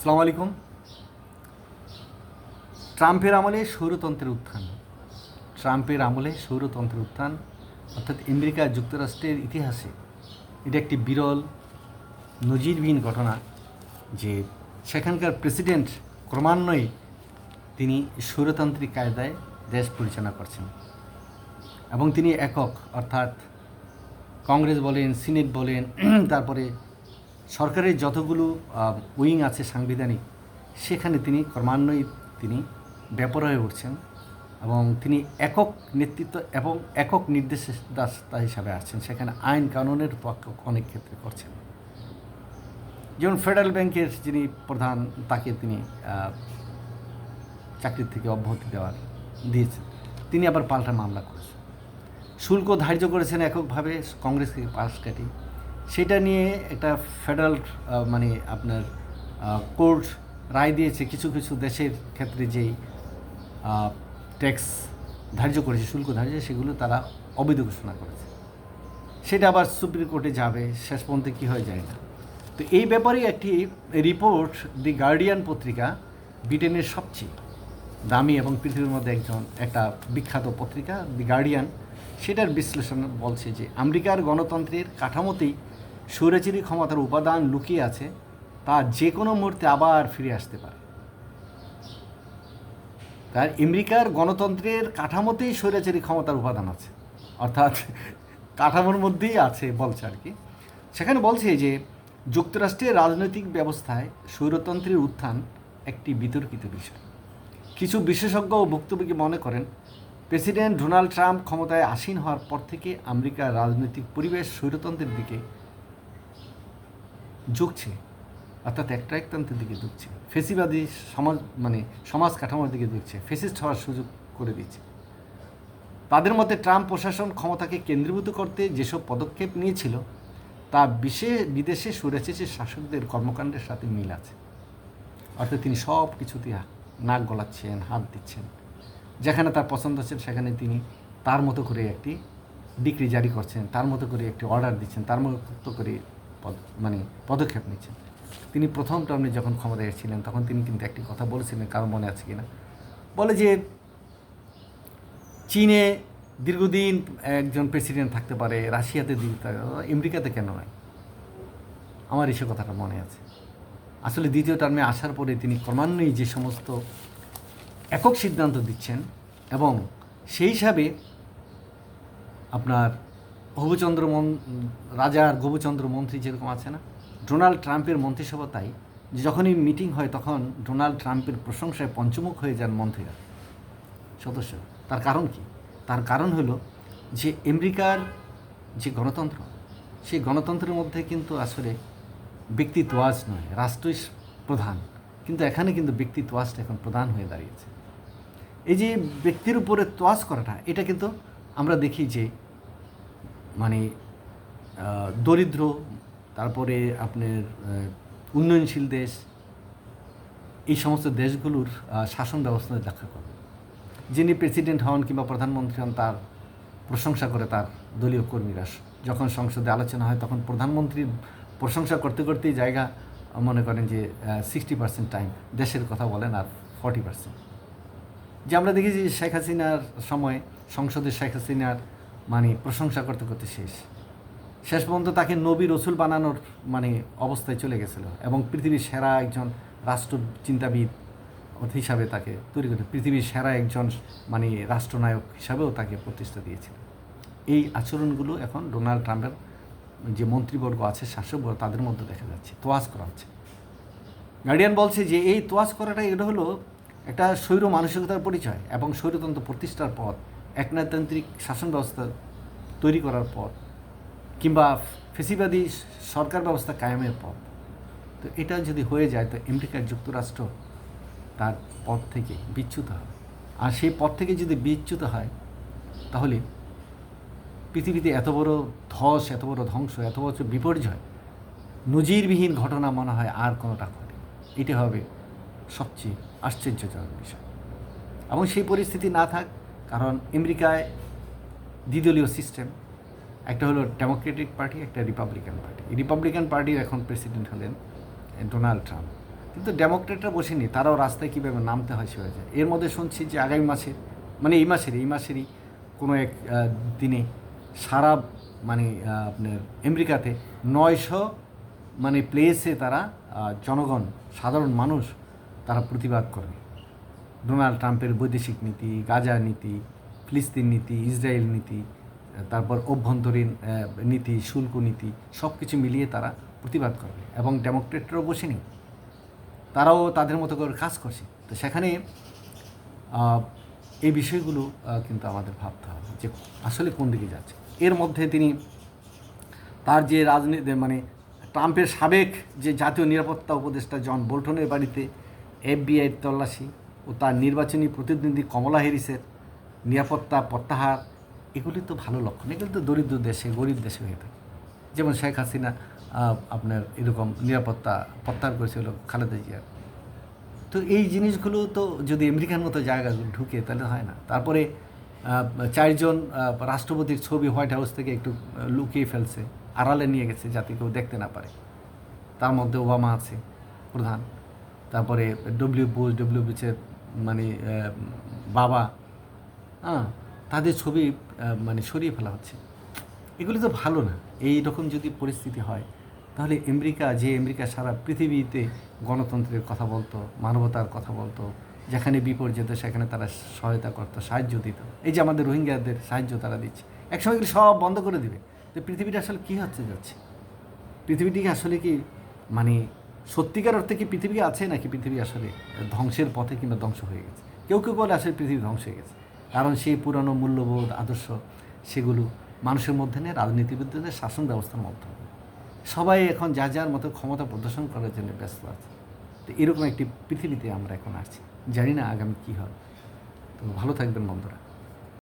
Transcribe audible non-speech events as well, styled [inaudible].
আসসালামু আলাইকুম। ট্রাম্পের আমলে সৌরতন্ত্রের উত্থান। ট্রাম্পের আমলে সৌরতন্ত্রের উত্থান, অর্থাৎ আমেরিকা যুক্তরাষ্ট্রের ইতিহাসে এটা একটি বিরল, নজিরবিহীন ঘটনা যে সেখানকার প্রেসিডেন্ট ক্রমান্বয়ে তিনি সৌরতান্ত্রিক কায়দায় দেশ পরিচালনা করছেন এবং তিনি একক, অর্থাৎ কংগ্রেস বলেন, সিনেট বলেন, [clears throat] তারপরে সরকারের যতগুলো উইং আছে সাংবিধানিক, সেখানে তিনি ক্রমান্বয়ে তিনি ব্যাপার হয়ে উঠছেন এবং তিনি একক নেতৃত্ব এবং একক নির্দেশদাতা হিসাবে আসছেন। সেখানে আইন কানুনের পক্ষ অনেক ক্ষেত্রে করছেন। যেমন ফেডারেল ব্যাংকের যিনি প্রধান, তাকে তিনি চাকরির থেকে অব্যাহতি দেওয়ার দিয়েছেন। তিনি আবার পাল্টা মামলা করেছেন। শুল্ক ধার্য করেছেন এককভাবে, কংগ্রেসকে পাশ কাটি সেটা নিয়ে একটা ফেডারেল মানে আপনার কোর্ট রায় দিয়েছে কিছু কিছু দেশের ক্ষেত্রে যেই ট্যাক্স ধার্য করেছে, শুল্ক ধার্য সেগুলো তারা অবৈধ ঘোষণা করেছে। সেটা আবার সুপ্রিম কোর্টে যাবে, শেষ পর্যন্ত কী হয়ে যায় না। তো এই ব্যাপারে একটি রিপোর্ট দি গার্ডিয়ান পত্রিকা, ব্রিটেনের সবচেয়ে দামি এবং পৃথিবীর মধ্যে একজন, একটা বিখ্যাত পত্রিকা দি গার্ডিয়ান সেটার বিশ্লেষণ বলছে যে আমেরিকার গণতন্ত্রের কাঠামোতেই স্বৈরাচারী ক্ষমতার উপাদান লুকিয়ে আছে, তা যে কোনো মুহূর্তে আবার ফিরে আসতে পারে। তার আমেরিকার গণতন্ত্রের কাঠামোতেই স্বৈরাচারী ক্ষমতার উপাদান আছে, অর্থাৎ কাঠামোর মধ্যেই আছে বলছে আর কি। সেখানে বলছে যে, যুক্তরাষ্ট্রের রাজনৈতিক ব্যবস্থায় স্বৈরতন্ত্রের উত্থান একটি বিতর্কিত বিষয়। কিছু বিশেষজ্ঞ ও ভুক্তভোগী মনে করেন, প্রেসিডেন্ট ডোনাল্ড ট্রাম্প ক্ষমতায় আসীন হওয়ার পর থেকে আমেরিকার রাজনৈতিক পরিবেশ স্বৈরতন্ত্রের দিকে ঝুঁকছে অর্থাৎ একটা একতন্ত্রের দিকে ঝুঁকছে ফেসিবাদী সমাজ মানে সমাজ কাঠামোর দিকে ঝুঁকছে ফেসিস্ট হওয়ার সুযোগ করে দিচ্ছে তাদের মতে ট্রাম্প প্রশাসন ক্ষমতাকে কেন্দ্রীভূত করতে যেসব পদক্ষেপ নিয়েছিল, তা বিশেষ বিদেশে সুরেছে শাসকদের কর্মকাণ্ডের সাথে মিল আছে। অর্থাৎ তিনি সব কিছুতে নাক গলাচ্ছেন, হাত দিচ্ছেন। যেখানে তার পছন্দ হচ্ছেন, সেখানে তিনি তার মতো করে একটি ডিগ্রি জারি করছেন, তার মতো করে একটি অর্ডার দিচ্ছেন, তার মতো করে মানে পদক্ষেপ নিচ্ছেন। তিনি প্রথম টার্মে যখন ক্ষমতায় এসেছিলেন তখন তিনি কিন্তু একটি কথা বলেছিলেন কারও মনে আছে কিনা? বলে যে চীনে দীর্ঘদিন একজন প্রেসিডেন্ট থাকতে পারে রাশিয়াতে পারে, আমেরিকাতে কেন নয় আমার এসে কথাটা মনে আছে। আসলে দ্বিতীয় টার্মে আসার পরে তিনি ক্রমান্বয়ে যে সমস্ত একক সিদ্ধান্ত দিচ্ছেন এবং সেই হিসাবে আপনার হবুচন্দ্র মন রাজার গবুচন্দ্র মন্ত্রী যেরকম আছে না, ডোনাল্ড ট্রাম্পের মন্ত্রিসভা তাই যখনই মিটিং হয় তখন ডোনাল্ড ট্রাম্পের প্রশংসায় পঞ্চমুখ হয়ে যান মন্ত্রীরা। সদস্য, তার কারণ কি? তার কারণ হলো যে আমেরিকার যে গণতন্ত্র, সেই গণতন্ত্রের মধ্যে কিন্তু আসলে ব্যক্তি তোয়াজ নয়, রাষ্ট্রই প্রধান। কিন্তু এখানে কিন্তু ব্যক্তি তোয়াজটা এখন প্রধান হয়ে দাঁড়িয়েছে। এই যে ব্যক্তির উপরে তোয়াজ করাটা, এটা কিন্তু আমরা দেখি যে মানে দরিদ্র, তারপরে আপনার উন্নয়নশীল দেশ, এই সমস্ত দেশগুলোর শাসন ব্যবস্থা দেখা করবে। যিনি প্রেসিডেন্ট হন কিংবা প্রধানমন্ত্রী হন, তার প্রশংসা করে তার দলীয় কর্মীরা। যখন সংসদে আলোচনা হয়, তখন প্রধানমন্ত্রীর প্রশংসা করতে করতেই জায়গা, মনে করেন যে সিক্সটি পার্সেন্ট টাইম দেশের কথা বলেন আর ফর্টি পার্সেন্ট যে আমরা দেখেছি শেখ হাসিনার সময়, সংসদে শেখ হাসিনার মানে প্রশংসা করতে করতে শেষ। শেষ পর্যন্ত তাকে নবী রসুল বানানোর মানে অবস্থায় চলে গেছিল এবং পৃথিবীর সেরা একজন রাষ্ট্র চিন্তাবিদ হিসাবে তাকে তৈরি করতে পৃথিবীর সেরা একজন মানে রাষ্ট্রনায়ক হিসাবেও তাকে প্রতিষ্ঠা দিয়েছিল। এই আচরণগুলো এখন ডোনাল্ড ট্রাম্পের যে মন্ত্রীবর্গ আছে, শাসকবর্গ, তাদের মধ্যে দেখা যাচ্ছে, তোয়াজ করা হচ্ছে। গার্ডিয়ান বলছে যে এই তোয়াজ করাটা এটা হলো একটা স্বৈর মানসিকতার পরিচয় এবং স্বৈরতন্ত্র প্রতিষ্ঠার পথ। একনায়তান্ত্রিক শাসন ব্যবস্থা তৈরি করার পথ কিংবা ফেসিবাদী সরকার ব্যবস্থা কায়েমের পথ তো এটা যদি হয়ে যায়, তো আমেরিকার যুক্তরাষ্ট্র তার পথ থেকে বিচ্যুত হবে। আর সেই পথ থেকে যদি বিচ্যুত হয়, তাহলে পৃথিবীতে এত বড় ধস, এত বড় ধ্বংস, এত বড় বিপর্যয়, নজিরবিহীন ঘটনা মনে হয় আর কোনোটা ঘটে এটা হবে সবচেয়ে আশ্চর্যজনক বিষয়। এবং সেই পরিস্থিতি না থাক কারণ আমেরিকায় দ্বিদলীয় সিস্টেম, একটা হলো ডেমোক্রেটিক পার্টি, একটা রিপাবলিকান পার্টি। রিপাবলিকান পার্টির এখন প্রেসিডেন্ট হলেন ডোনাল্ড ট্রাম্প। কিন্তু ডেমোক্রেটরা বসেনি, তারাও রাস্তায় কীভাবে নামতে হয় সে যায়। এর মধ্যে শুনছি যে আগামী মাসে মানে এই মাসের, এই মাসেরই কোনো এক দিনে সারা মানে আপনার আমেরিকাতে নয়শো মানে প্লেসে তারা জনগণ, সাধারণ মানুষ তারা প্রতিবাদ করবে ডোনাল্ড ট্রাম্পের বৈদেশিক নীতি, গাজা নীতি, ফিলিস্তিন নীতি, ইসরায়েল নীতি তারপর অভ্যন্তরীণ নীতি, শুল্ক নীতি সব কিছু মিলিয়ে তারা প্রতিবাদ করবে এবং ডেমোক্রেটরাও বসেনি তারাও তাদের মতো করে কাজ করছে। তো সেখানে এই বিষয়গুলো কিন্তু আমাদের ভাবতে হবে যে আসলে কোন দিকে যাচ্ছে। এর মধ্যে তিনি তার যে রাজনীতি মানে ট্রাম্পের সাবেক যে জাতীয় নিরাপত্তা উপদেষ্টা জন বোল্টনের বাড়িতে এফবিআই তল্লাশি ও তার নির্বাচনী প্রতিদ্বন্দ্বী কমলা হ্যারিসের নিরাপত্তা, প্রত্যাহার, এগুলি তো ভালো লক্ষণ। এগুলি তো দরিদ্র দেশে, গরিব দেশে হয়ে থাকে। যেমন শেখ হাসিনা আপনার এরকম নিরাপত্তা প্রত্যাহার করেছিল খালেদা জিয়ার তো এই জিনিসগুলো তো যদি আমেরিকার মতো জায়গাগুলো ঢুকে, তাহলে হয় না। তারপরে চারজন রাষ্ট্রপতির ছবি হোয়াইট হাউস থেকে একটু লুকিয়ে ফেলছে, আড়ালে নিয়ে গেছে যাতে কেউ দেখতে না পারে। তার মধ্যে ওবামা আছে প্রধান। তারপরে ডব্লিউ বুশ, ডব্লিউ বুচের মানে বাবা হ্যাঁ তাদের ছবি মানে সরিয়ে ফেলা হচ্ছে। এগুলি তো ভালো না। এই রকম যদি পরিস্থিতি হয়, তাহলে আমেরিকা, যে আমেরিকা সারা পৃথিবীতে গণতন্ত্রের কথা বলতো, মানবতার কথা বলতো, যেখানে বিপদ যেত সেখানে তারা সহায়তা করতো, সাহায্য দিত। এই যে আমাদের রোহিঙ্গাদের সাহায্য তারা দিচ্ছে। একসময় এগুলো সব বন্ধ করে দিবে। তো পৃথিবীটা আসলে কী হচ্ছে যাচ্ছে? পৃথিবীটিকে আসলে কি মানে সত্যিকার অর্থে কি পৃথিবী আছে নাকি পৃথিবী আসলে ধ্বংসের পথে কিংবা ধ্বংস হয়ে গেছে? কেউ কেউ বলে আসলে পৃথিবী ধ্বংস হয়ে গেছে। কারণ সেই পুরানো মূল্যবোধ, আদর্শ, সেগুলো মানুষের মধ্যে নেই রাজনীতিবিদদের শাসন ব্যবস্থার মধ্যে। সবাই এখন যা যার মতো ক্ষমতা প্রদর্শন করার জন্য ব্যস্ত আছে। তো এরকম একটি পৃথিবীতে আমরা এখন আছি। জানি না আগামী কী হবে। তো ভালো থাকবেন বন্ধুরা।